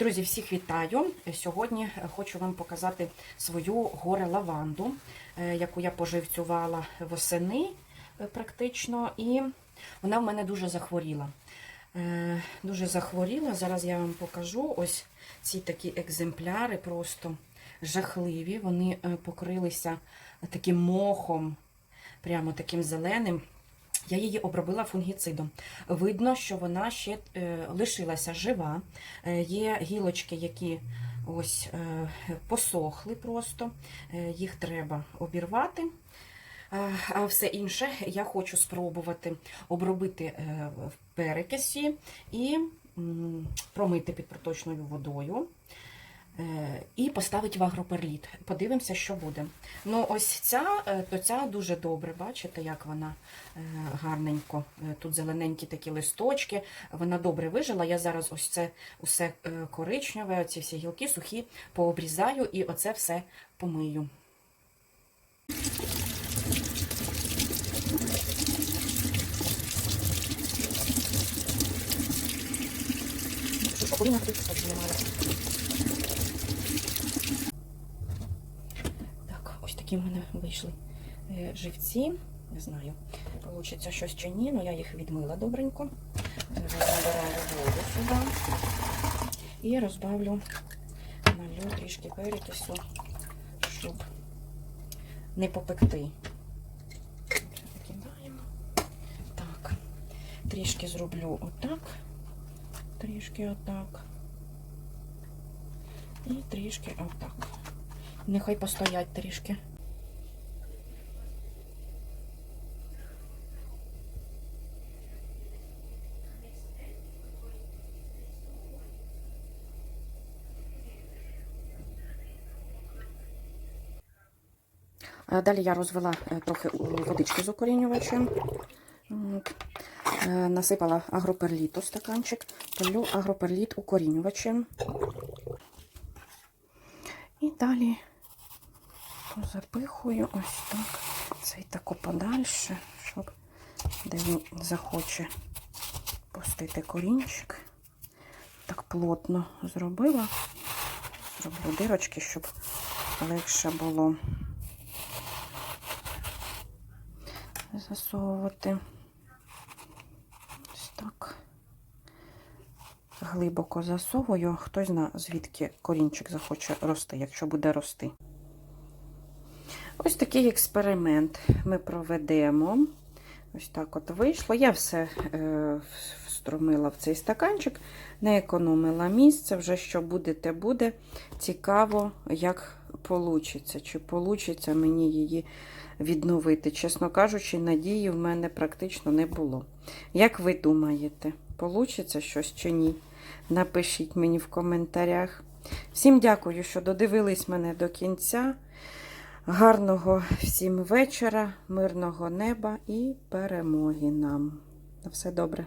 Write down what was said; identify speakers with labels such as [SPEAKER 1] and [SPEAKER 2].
[SPEAKER 1] Друзі, всіх вітаю! Сьогодні хочу вам показати свою горе лаванду, е, яку я поживцювала восени е, практично, і вона в мене дуже захворіла. Е, Дуже захворіла. Зараз я вам покажу ось ці такі екземпляри, просто жахливі. Вони покрилися таким мохом, прямо таким зеленим. Я її обробила фунгіцидом. Видно, що вона ще е, лишилася жива. Е, є гілочки, які ось е, посохли просто, їх треба обірвати. А все інше я хочу спробувати обробити в перекисі і промити під проточною водою. Е, І поставити в агроперліт. Подивимося, що буде. Ну, ось ця, е, то ця дуже добре, бачите, як вона е, гарненько. Тут зелененькі такі листочки. Вона добре вижила. Я зараз ось це усе коричневе, ці всі гілки сухі пообрізаю і оце все помию. Так, ось такі в мене вийшли е, живці. Не знаю, вийде щось чи ні, але я їх відмила добренько. Зараз набираю воду сюди і розбавлю налю трішки перекису, щоб не попекти. Так, трішки зроблю отак, трішки отак. І трішки отак. Нехай постоять трішки. Далі я розвела е, трохи водички з укорінювачем. Е, Насипала агроперліт у стаканчик, полю агроперліт укорінювачем. І далі запихую ось так. Цей тако подальше, щоб де він захоче пустити корінчик. Так плотно зробила. Зроблю дирочки, щоб легше було засовувати. Ось так. Глибоко засовую. Хтось зна, звідки корінчик захоче рости, якщо буде рости. Ось такий експеримент ми проведемо. Ось так от вийшло. Я все е, встромила в цей стаканчик, не економила місце. Вже що буде, те буде. Цікаво, як вийде. Чи вийде мені її відновити. Чесно кажучи, надії в мене практично не було. Як ви думаєте, вийде щось чи ні? Напишіть мені в коментарях. Всім дякую, що додивились мене до кінця. Гарного всім вечора, мирного неба і перемоги нам. На все добре.